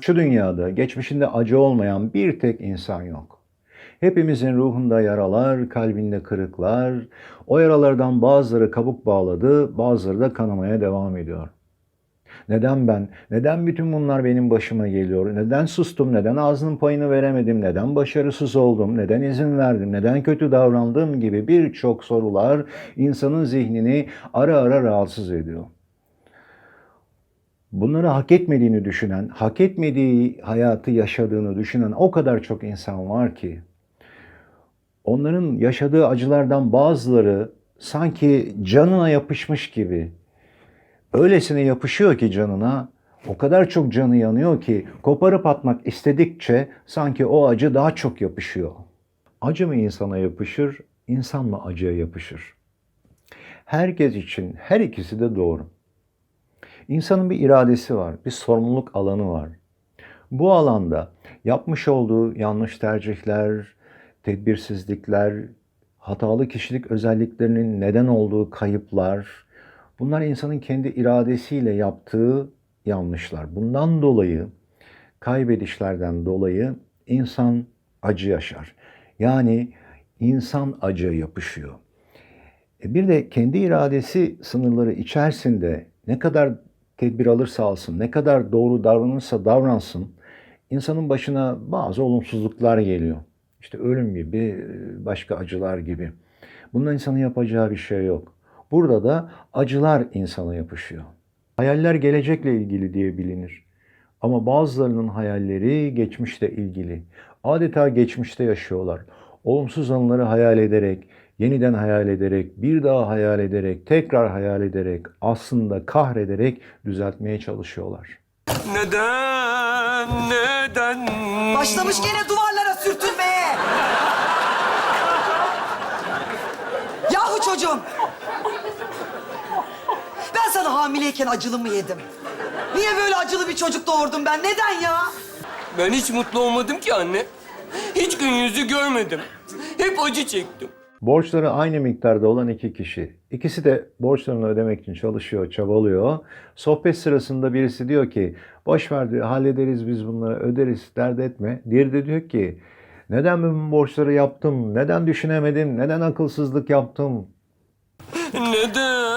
Şu dünyada geçmişinde acı olmayan bir tek insan yok. Hepimizin ruhunda yaralar, kalbinde kırıklar. O yaralardan bazıları kabuk bağladı, bazıları da kanamaya devam ediyor. Neden ben? Neden bütün bunlar benim başıma geliyor? Neden sustum? Neden ağzının payını veremedim? Neden başarısız oldum? Neden izin verdim? Neden kötü davrandım gibi birçok sorular insanın zihnini ara ara rahatsız ediyor. Bunları hak etmediğini düşünen, hak etmediği hayatı yaşadığını düşünen o kadar çok insan var ki onların yaşadığı acılardan bazıları sanki canına yapışmış gibi öylesine yapışıyor ki canına o kadar çok canı yanıyor ki koparıp atmak istedikçe sanki o acı daha çok yapışıyor. Acı mı insana yapışır, insan mı acıya yapışır? Herkes için her ikisi de doğru. İnsanın bir iradesi var, bir sorumluluk alanı var. Bu alanda yapmış olduğu yanlış tercihler, tedbirsizlikler, hatalı kişilik özelliklerinin neden olduğu kayıplar, bunlar insanın kendi iradesiyle yaptığı yanlışlar. Bundan dolayı, kaybedişlerden dolayı insan acı yaşar. Yani insan acıya yapışıyor. E bir de kendi iradesi sınırları içerisinde ne kadar tedbir alırsa alsın, ne kadar doğru davranırsa davransın, insanın başına bazı olumsuzluklar geliyor. İşte ölüm gibi, başka acılar gibi. Bundan insanın yapacağı bir şey yok. Burada da acılar insana yapışıyor. Hayaller gelecekle ilgili diye bilinir. Ama bazılarının hayalleri geçmişle ilgili. Adeta geçmişte yaşıyorlar. Olumsuz anıları hayal ederek, yeniden hayal ederek, bir daha hayal ederek, tekrar hayal ederek, aslında kahrederek düzeltmeye çalışıyorlar. Neden? Neden? Başlamış gene duvarlara sürtünmeye. Yahu çocuğum. Ben sana hamileyken acılı mı yedim? Niye böyle acılı bir çocuk doğurdum ben? Neden ya? Ben hiç mutlu olmadım ki anne. Hiç gün yüzü görmedim. Hep acı çektim. Borçları aynı miktarda olan iki kişi. İkisi de borçlarını ödemek için çalışıyor, çabalıyor. Sohbet sırasında birisi diyor ki, boş ver diyor, hallederiz biz bunları, öderiz, dert etme. Diğeri de diyor ki, neden ben bu borçları yaptım, neden düşünemedim, neden akılsızlık yaptım? Neden?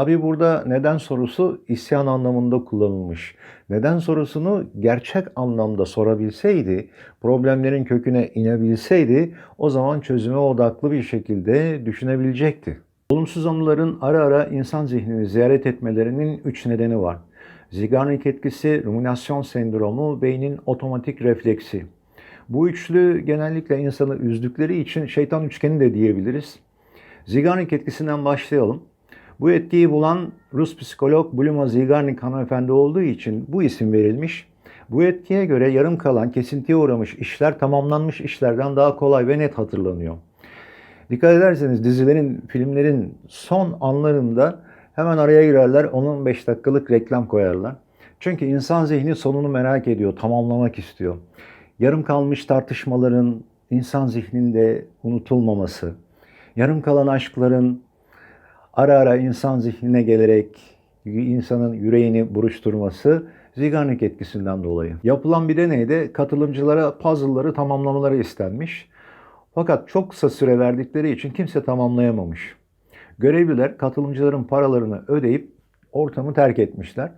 Tabii burada neden sorusu isyan anlamında kullanılmış. Neden sorusunu gerçek anlamda sorabilseydi, problemlerin köküne inebilseydi o zaman çözüme odaklı bir şekilde düşünebilecekti. Olumsuz anıların ara ara insan zihnini ziyaret etmelerinin üç nedeni var. Zeigarnik etkisi, ruminasyon sendromu, beynin otomatik refleksi. Bu üçlü genellikle insanı üzdükleri için şeytan üçgeni de diyebiliriz. Zeigarnik etkisinden başlayalım. Bu etkiyi bulan Rus psikolog Bluma Zeigarnik hanımefendi olduğu için bu isim verilmiş. Bu etkiye göre yarım kalan, kesintiye uğramış işler tamamlanmış işlerden daha kolay ve net hatırlanıyor. Dikkat ederseniz dizilerin, filmlerin son anlarında hemen araya girerler, 10-15 dakikalık reklam koyarlar. Çünkü insan zihni sonunu merak ediyor, tamamlamak istiyor. Yarım kalmış tartışmaların insan zihninde unutulmaması, yarım kalan aşkların ara ara insan zihnine gelerek insanın yüreğini buruşturması Zeigarnik etkisinden dolayı. Yapılan bir deneyde katılımcılara puzzle'ları tamamlamaları istenmiş. Fakat çok kısa süre verdikleri için kimse tamamlayamamış. Görevliler katılımcıların paralarını ödeyip ortamı terk etmişler.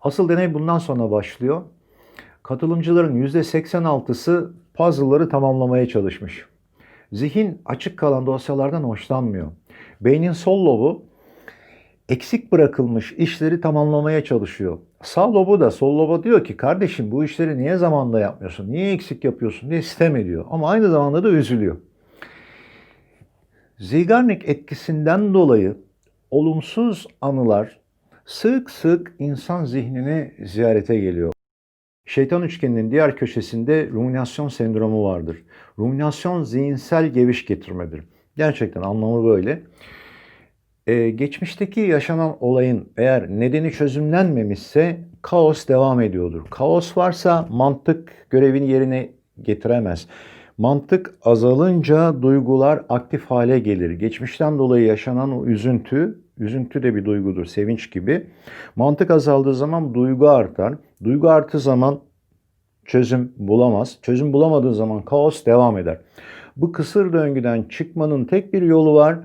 Asıl deney bundan sonra başlıyor. Katılımcıların %86'sı puzzle'ları tamamlamaya çalışmış. Zihin açık kalan dosyalardan hoşlanmıyor. Beynin sol lobu eksik bırakılmış işleri tamamlamaya çalışıyor. Sağ lobu da sol loba diyor ki kardeşim bu işleri niye zamanla yapmıyorsun? Niye eksik yapıyorsun diye sitem ediyor. Ama aynı zamanda da üzülüyor. Zeigarnik etkisinden dolayı olumsuz anılar sık sık insan zihnine ziyarete geliyor. Şeytan üçgeninin diğer köşesinde ruminasyon sendromu vardır. Ruminasyon zihinsel geviş getirmedir. Gerçekten anlamı böyle. Ee, geçmişteki yaşanan olayın eğer nedeni çözümlenmemişse kaos devam ediyordur. Kaos varsa mantık görevini yerine getiremez. Mantık azalınca duygular aktif hale gelir. Geçmişten dolayı yaşanan o üzüntü, üzüntü de bir duygudur, sevinç gibi. Mantık azaldığı zaman duygu artar. Duygu arttığı zaman çözüm bulamaz. Çözüm bulamadığı zaman kaos devam eder. Bu kısır döngüden çıkmanın tek bir yolu var.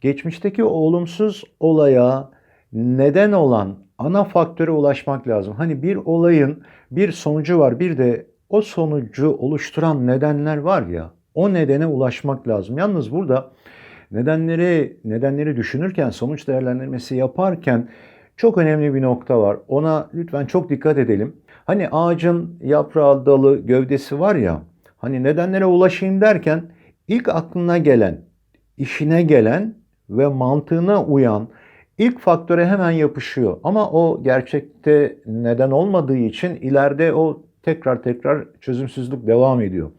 Geçmişteki olumsuz olaya neden olan ana faktöre ulaşmak lazım. Hani bir olayın bir sonucu var, bir de o sonucu oluşturan nedenler var ya, o nedene ulaşmak lazım. Yalnız burada nedenleri nedenleri düşünürken, sonuç değerlendirmesi yaparken çok önemli bir nokta var. Ona lütfen çok dikkat edelim. Hani ağacın yaprağı, dalı, gövdesi var ya, hani nedenlere ulaşayım derken ilk aklına gelen, işine gelen ve mantığına uyan ilk faktöre hemen yapışıyor. Ama o gerçekte neden olmadığı için ileride o tekrar tekrar çözümsüzlük devam ediyor.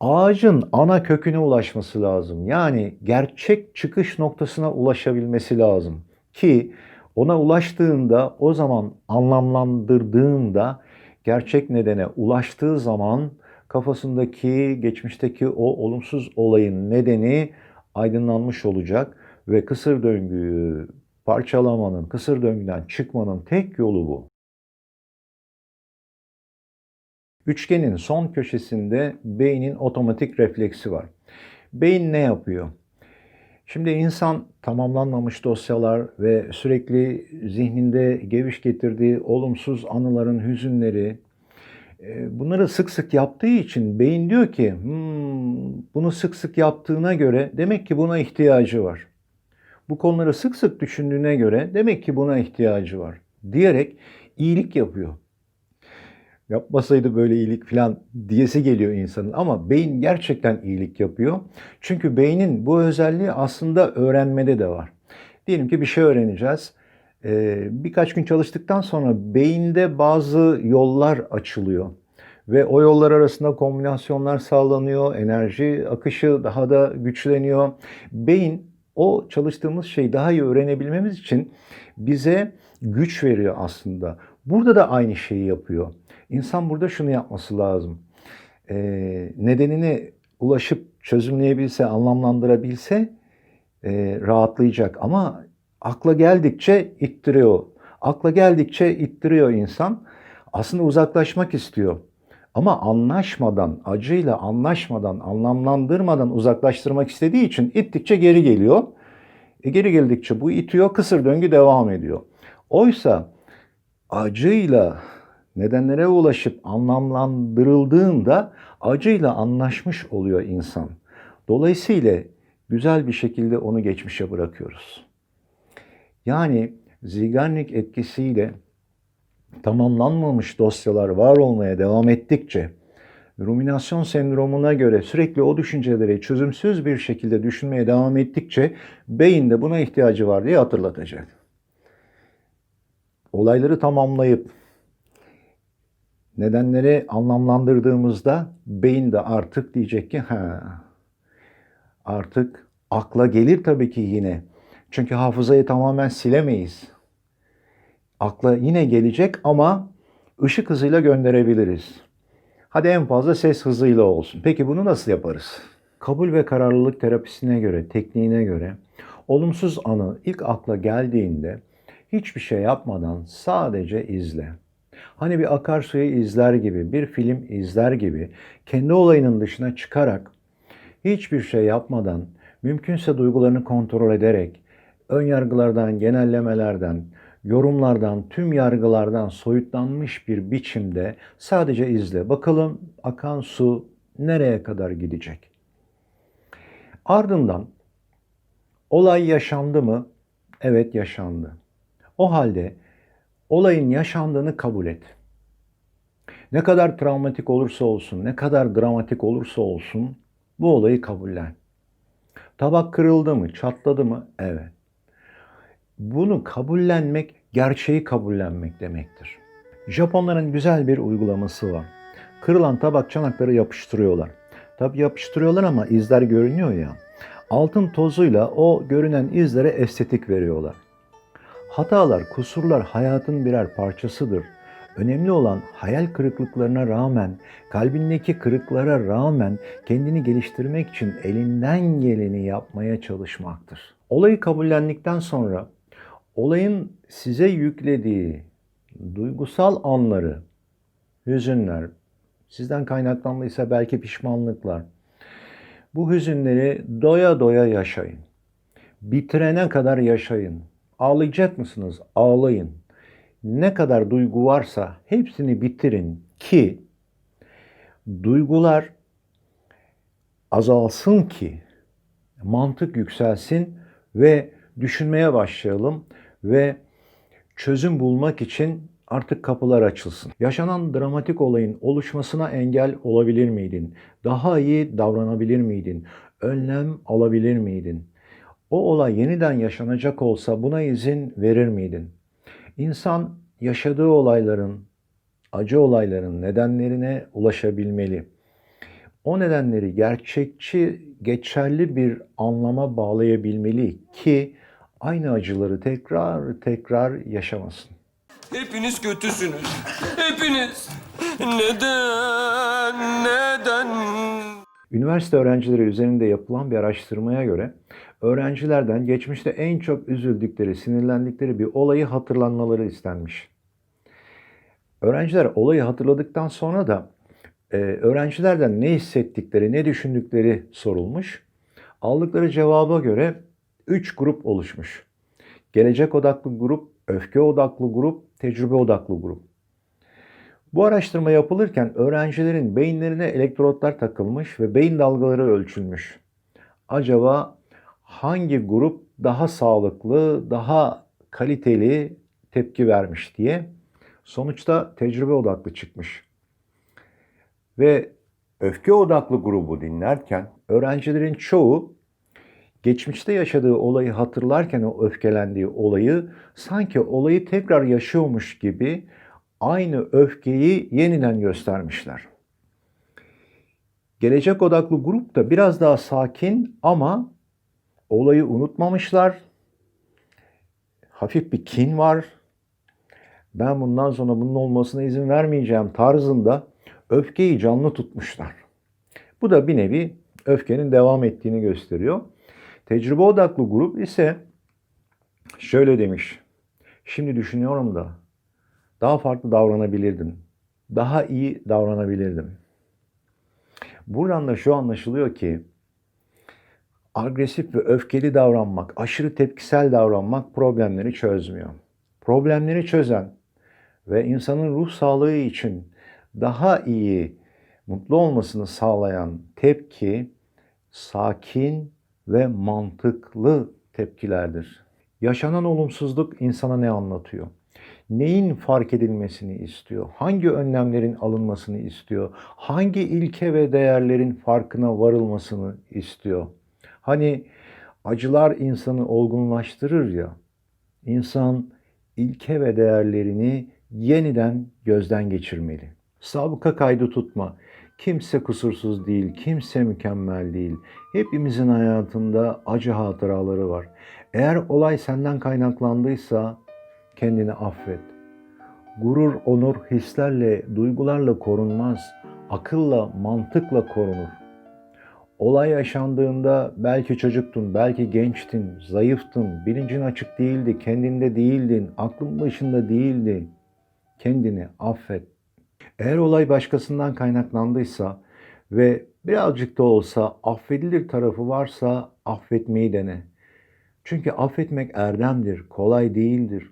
Ağacın ana köküne ulaşması lazım. Yani gerçek çıkış noktasına ulaşabilmesi lazım. Ki ona ulaştığında o zaman anlamlandırdığında gerçek nedene ulaştığı zaman kafasındaki geçmişteki o olumsuz olayın nedeni aydınlanmış olacak ve kısır döngüyü parçalamanın, kısır döngüden çıkmanın tek yolu bu. Üçgenin son köşesinde beynin otomatik refleksi var. Beyin ne yapıyor? Şimdi insan tamamlanmamış dosyalar ve sürekli zihninde geviş getirdiği olumsuz anıların hüzünleri, bunları sık sık yaptığı için beyin diyor ki "Hmm, bunu sık sık yaptığına göre demek ki buna ihtiyacı var. Bu konuları sık sık düşündüğüne göre demek ki buna ihtiyacı var diyerek iyilik yapıyor. Yapmasaydı böyle iyilik falan diyesi geliyor insanın ama beyin gerçekten iyilik yapıyor. Çünkü beynin bu özelliği aslında öğrenmede de var. Diyelim ki bir şey öğreneceğiz. Ee, birkaç gün çalıştıktan sonra beyinde bazı yollar açılıyor. Ve o yollar arasında kombinasyonlar sağlanıyor, enerji akışı daha da güçleniyor. Beyin o çalıştığımız şeyi daha iyi öğrenebilmemiz için bize güç veriyor aslında. Burada da aynı şeyi yapıyor. İnsan burada şunu yapması lazım. Ee, nedenine ulaşıp çözümleyebilse, anlamlandırabilse e, rahatlayacak. Ama akla geldikçe ittiriyor. Akla geldikçe ittiriyor insan. Aslında uzaklaşmak istiyor. Ama anlaşmadan, acıyla anlaşmadan, anlamlandırmadan uzaklaştırmak istediği için ittikçe geri geliyor. E geri geldikçe bu itiyor, kısır döngü devam ediyor. Oysa acıyla nedenlere ulaşıp anlamlandırıldığında acıyla anlaşmış oluyor insan. Dolayısıyla güzel bir şekilde onu geçmişe bırakıyoruz. Yani Zeigarnik etkisiyle tamamlanmamış dosyalar var olmaya devam ettikçe ruminasyon sendromuna göre sürekli o düşünceleri çözümsüz bir şekilde düşünmeye devam ettikçe beyin de buna ihtiyacı var diye hatırlatacak. Olayları tamamlayıp nedenleri anlamlandırdığımızda beyin de artık diyecek ki ha artık akla gelir tabii ki yine. Çünkü hafızayı tamamen silemeyiz. Akla yine gelecek ama ışık hızıyla gönderebiliriz. Hadi en fazla ses hızıyla olsun. Peki bunu nasıl yaparız? Kabul ve kararlılık terapisine göre, tekniğine göre olumsuz anı ilk akla geldiğinde hiçbir şey yapmadan sadece izle. Hani bir akarsuyu izler gibi, bir film izler gibi kendi olayının dışına çıkarak hiçbir şey yapmadan, mümkünse duygularını kontrol ederek, ön yargılardan, genellemelerden, yorumlardan, tüm yargılardan soyutlanmış bir biçimde sadece izle. Bakalım akan su nereye kadar gidecek? Ardından olay yaşandı mı? Evet yaşandı. O halde olayın yaşandığını kabul et. Ne kadar travmatik olursa olsun, ne kadar dramatik olursa olsun bu olayı kabullen. Tabak kırıldı mı, çatladı mı? Evet. Bunu kabullenmek, gerçeği kabullenmek demektir. Japonların güzel bir uygulaması var. Kırılan tabak çanakları yapıştırıyorlar. Tabi yapıştırıyorlar ama izler görünüyor ya. Altın tozuyla o görünen izlere estetik veriyorlar. Hatalar, kusurlar hayatın birer parçasıdır. Önemli olan hayal kırıklıklarına rağmen, kalbindeki kırıklara rağmen kendini geliştirmek için elinden geleni yapmaya çalışmaktır. Olayı kabullendikten sonra olayın size yüklediği duygusal anları, hüzünler, sizden kaynaklandıysa belki pişmanlıklar. Bu hüzünleri doya doya yaşayın. Bitirene kadar yaşayın. Ağlayacak mısınız? Ağlayın. Ne kadar duygu varsa hepsini bitirin ki duygular azalsın ki mantık yükselsin ve düşünmeye başlayalım ve çözüm bulmak için artık kapılar açılsın. Yaşanan dramatik olayın oluşmasına engel olabilir miydin? Daha iyi davranabilir miydin? Önlem alabilir miydin? O olay yeniden yaşanacak olsa buna izin verir miydin? İnsan yaşadığı olayların, acı olayların nedenlerine ulaşabilmeli. O nedenleri gerçekçi, geçerli bir anlama bağlayabilmeli ki aynı acıları tekrar tekrar yaşamasın. Hepiniz kötüsünüz. Hepiniz. Neden? Neden? Üniversite öğrencileri üzerinde yapılan bir araştırmaya göre öğrencilerden geçmişte en çok üzüldükleri, sinirlendikleri bir olayı hatırlanmaları istenmiş. Öğrenciler olayı hatırladıktan sonra da e, öğrencilerden ne hissettikleri, ne düşündükleri sorulmuş. Aldıkları cevaba göre 3 grup oluşmuş. Gelecek odaklı grup, öfke odaklı grup, tecrübe odaklı grup. Bu araştırma yapılırken öğrencilerin beyinlerine elektrotlar takılmış ve beyin dalgaları ölçülmüş. Acaba hangi grup daha sağlıklı, daha kaliteli tepki vermiş diye sonuçta tecrübe odaklı çıkmış. Ve öfke odaklı grubu dinlerken öğrencilerin çoğu geçmişte yaşadığı olayı hatırlarken o öfkelendiği olayı sanki olayı tekrar yaşıyormuş gibi aynı öfkeyi yeniden göstermişler. Gelecek odaklı grup da biraz daha sakin ama olayı unutmamışlar. Hafif bir kin var. Ben bundan sonra bunun olmasına izin vermeyeceğim tarzında öfkeyi canlı tutmuşlar. Bu da bir nevi öfkenin devam ettiğini gösteriyor. Tecrübe odaklı grup ise şöyle demiş. Şimdi düşünüyorum da daha farklı davranabilirdim. Daha iyi davranabilirdim. Buradan da şu anlaşılıyor ki agresif ve öfkeli davranmak, aşırı tepkisel davranmak problemleri çözmüyor. Problemleri çözen ve insanın ruh sağlığı için daha iyi, mutlu olmasını sağlayan tepki sakin ve mantıklı tepkilerdir. Yaşanan olumsuzluk insana ne anlatıyor? Neyin fark edilmesini istiyor? Hangi önlemlerin alınmasını istiyor? Hangi ilke ve değerlerin farkına varılmasını istiyor? Hani acılar insanı olgunlaştırır ya. İnsan ilke ve değerlerini yeniden gözden geçirmeli. Sabıka kaydı tutma. Kimse kusursuz değil, kimse mükemmel değil. Hepimizin hayatında acı hatıraları var. Eğer olay senden kaynaklandıysa kendini affet. Gurur, onur hislerle, duygularla korunmaz. Akılla, mantıkla korunur. Olay yaşandığında belki çocuktun, belki gençtin, zayıftın, bilincin açık değildi, kendinde değildin, aklın başında değildi. Kendini affet. Eğer olay başkasından kaynaklandıysa ve birazcık da olsa affedilir tarafı varsa affetmeyi dene. Çünkü affetmek erdemdir, kolay değildir.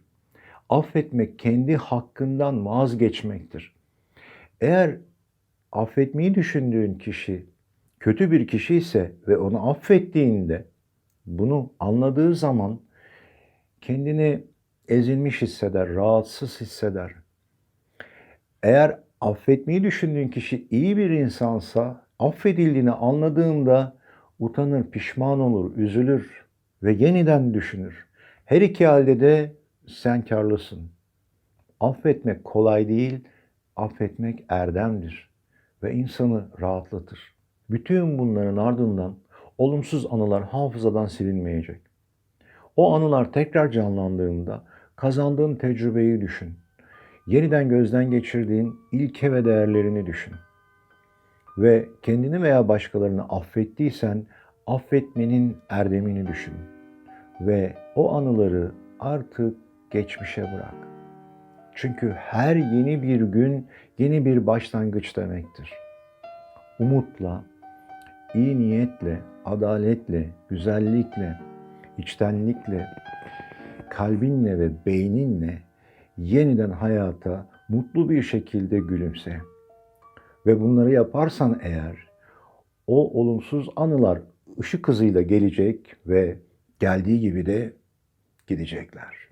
Affetmek kendi hakkından vazgeçmektir. Eğer affetmeyi düşündüğün kişi kötü bir kişi ise ve onu affettiğinde bunu anladığı zaman kendini ezilmiş hisseder, rahatsız hisseder. Eğer affetmeyi düşündüğün kişi iyi bir insansa affedildiğini anladığında utanır, pişman olur, üzülür ve yeniden düşünür. Her iki halde de sen karlısın. Affetmek kolay değil, affetmek erdemdir ve insanı rahatlatır. Bütün bunların ardından olumsuz anılar hafızadan silinmeyecek. O anılar tekrar canlandığında kazandığın tecrübeyi düşün. Yeniden gözden geçirdiğin ilke ve değerlerini düşün. Ve kendini veya başkalarını affettiysen affetmenin erdemini düşün. Ve o anıları artık geçmişe bırak. Çünkü her yeni bir gün yeni bir başlangıç demektir. Umutla, iyi niyetle, adaletle, güzellikle, içtenlikle, kalbinle ve beyninle yeniden hayata mutlu bir şekilde gülümse. Ve bunları yaparsan eğer o olumsuz anılar ışık hızıyla gelecek ve geldiği gibi de gidecekler.